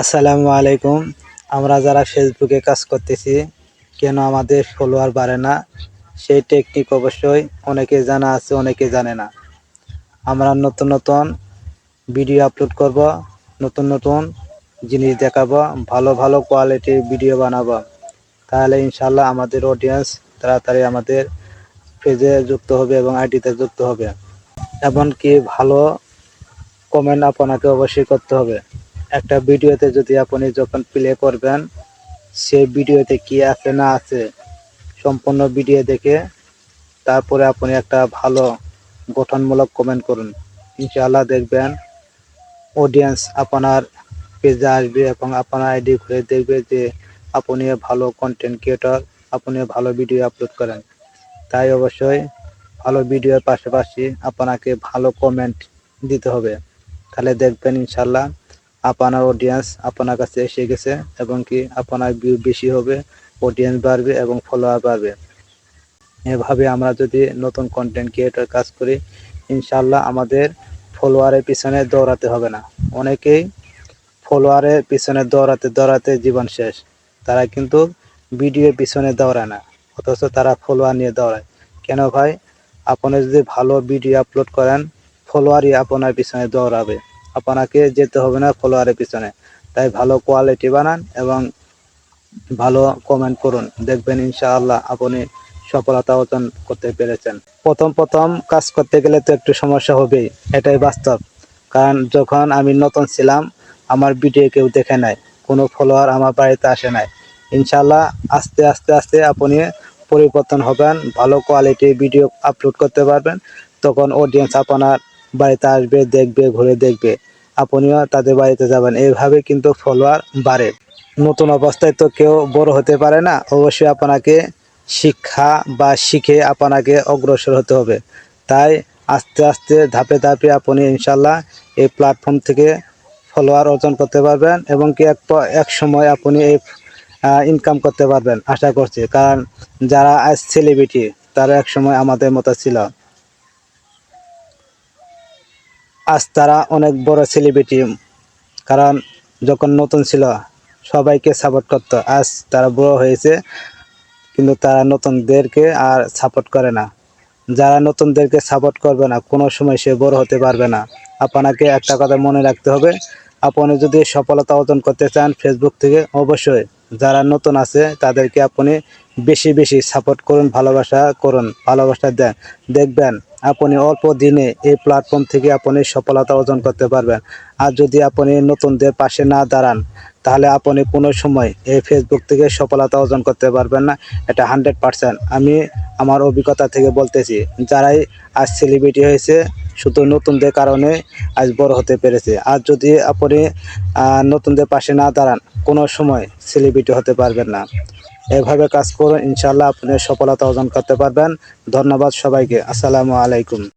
আসসালামু আলাইকুম। আমরা যারা ফেসবুকে কাজ করতেছি, কেন আমাদের ফলোয়ার বাড়ে না? সেই টেকনিক অবশ্যই অনেকে জানা আছে, অনেকে জানে না। আমরা নতুন নতুন ভিডিও আপলোড করব, নতুন নতুন জিনিস দেখাবো, ভালো ভালো কোয়ালিটির ভিডিও বানাবো। তাহলে ইনশাল্লাহ আমাদের অডিয়েন্স তাড়াতাড়ি আমাদের পেজে যুক্ত হবে এবং আইডিতে যুক্ত হবে। এমনকি ভালো কমেন্ট আপনাকে অবশ্যই করতে হবে। একটা ভিডিওতে যদি আপনি যখন প্লে করবেন সে ভিডিওতে কি আছে না আছে সম্পূর্ণ ভিডিও দেখে তারপরে আপনি একটা ভালো গঠনমূলক কমেন্ট করুন। ইনশাআল্লাহ দেখবেন অডিয়েন্স আপনার পেজে আসবে এবং আপনার আইডি ঘুরে দেখবে যে আপনি ভালো কন্টেন্ট ক্রিয়েটর আপনি ভালো ভিডিও আপলোড করেন। তাই অবশ্যই ভালো ভিডিওর পাশাপাশি আপনাকে ভালো কমেন্ট দিতে হবে। তাহলে দেখবেন ইনশাল্লাহ আপনার অডিয়েন্স আপনার কাছে এসে গেছে এবং কি আপনার ভিউ বেশি হবে অডিয়েন্স বাড়বে এবং ফলোয়ার বাড়বে। এভাবে আমরা যদি নতুন কন্টেন্ট ক্রিয়েটর কাজ করি ইনশাল্লাহ আমাদের ফলোয়ারের পিছনে দৌড়াতে হবে না। অনেকেই ফলোয়ারের পিছনে দৌড়াতে দৌড়াতে জীবন শেষ। তারা কিন্তু ভিডিওর পিছনে দৌড়ায় না, অথচ তারা ফলোয়ার নিয়ে দৌড়ায়। কেন ভাই? আপনি যদি ভালো ভিডিও আপলোড করেন ফলোয়ারই আপনার পিছনে দৌড়াবে। আপনাকে যেতে হবে না ফলোয়ারের পিছনে। তাই ভালো কোয়ালিটি বানান এবং ভালো কমেন্ট করুন। দেখবেন ইনশাআল্লাহ আপনি সফলতা অর্জন করতে পেরেছেন। প্রথম প্রথম কাজ করতে গেলে তো একটু সমস্যা হবেই, এটাই বাস্তব। কারণ যখন আমি নতুন ছিলাম, আমার ভিডিও কেউ দেখে নাই, কোনো ফলোয়ার আমার বাড়িতে আসে নাই। ইনশাআল্লাহ আস্তে আস্তে আস্তে আপনি পরিবর্তন হবেন, ভালো কোয়ালিটির ভিডিও আপলোড করতে পারবেন। তখন অডিয়েন্স আপনার বাড়িতে আসবে, দেখবে, ঘুরে দেখবে। আপনিও তাদের বাড়িতে যাবেন। এইভাবে কিন্তু ফলোয়ার বাড়ে। নতুন অবস্থায় তো কেউ বড় হতে পারে না। অবশ্যই আপনাকে শিক্ষা বা শিখে আপনাকে অগ্রসর হতে হবে। তাই আস্তে আস্তে, ধাপে ধাপে আপনি ইনশাল্লাহ এই প্ল্যাটফর্ম থেকে ফলোয়ার অর্জন করতে পারবেন এবং কি এক এক সময় আপনি এই ইনকাম করতে পারবেন। আশা করছি। কারণ যারা আজ সেলিব্রিটি তারা এক সময় আমাদের মতো ছিল। আজ তারা অনেক বড় সেলিব্রিটি কারণ যখন নতুন ছিল, সবাইকে সাপোর্ট করতো। আজ তারা বড় হয়েছে, কিন্তু তারা নতুনদেরকে আর সাপোর্ট করে না। যারা নতুনদেরকে সাপোর্ট করবে না, কোনো সময় সে বড় হতে পারবে না। আপনাকে একটা কথা মনে রাখতে হবে, আপনি যদি সফলতা অর্জন করতে চান ফেসবুক থেকে, অবশ্যই যারা নতুন আছে, তাদেরকে আপনি বেশি বেশি সাপোর্ট করুন, ভালোবাসা করুন, ভালোবাসা দেন। দেখবেন আপনি অল্প দিনে এই প্ল্যাটফর্ম থেকে আপনি সফলতা অর্জন করতে পারবেন। আর যদি আপনি নতুনদের পাশে না দাঁড়ান, তাহলে আপনি কোনো সময় এই ফেসবুক থেকে সফলতা অর্জন করতে পারবেন না। এটা হান্ড্রেড পার্সেন্ট আমি আমার অভিজ্ঞতা থেকে বলতেছি, যারাই আজ সেলিব্রিটি হয়েছে শুধু নতুনদের কারণে আজ বড় হতে পেরেছে। আর যদি আপনি নতুনদের পাশে না দাঁড়ান, কোনো সময় সেলিব্রিটি হতে পারবেন না। এভাবে কাজ করুন ইনশাল্লাহ আপনি সফলতা অর্জন করতে পারবেন। ধন্যবাদ সবাইকে। আসসালামু আলাইকুম।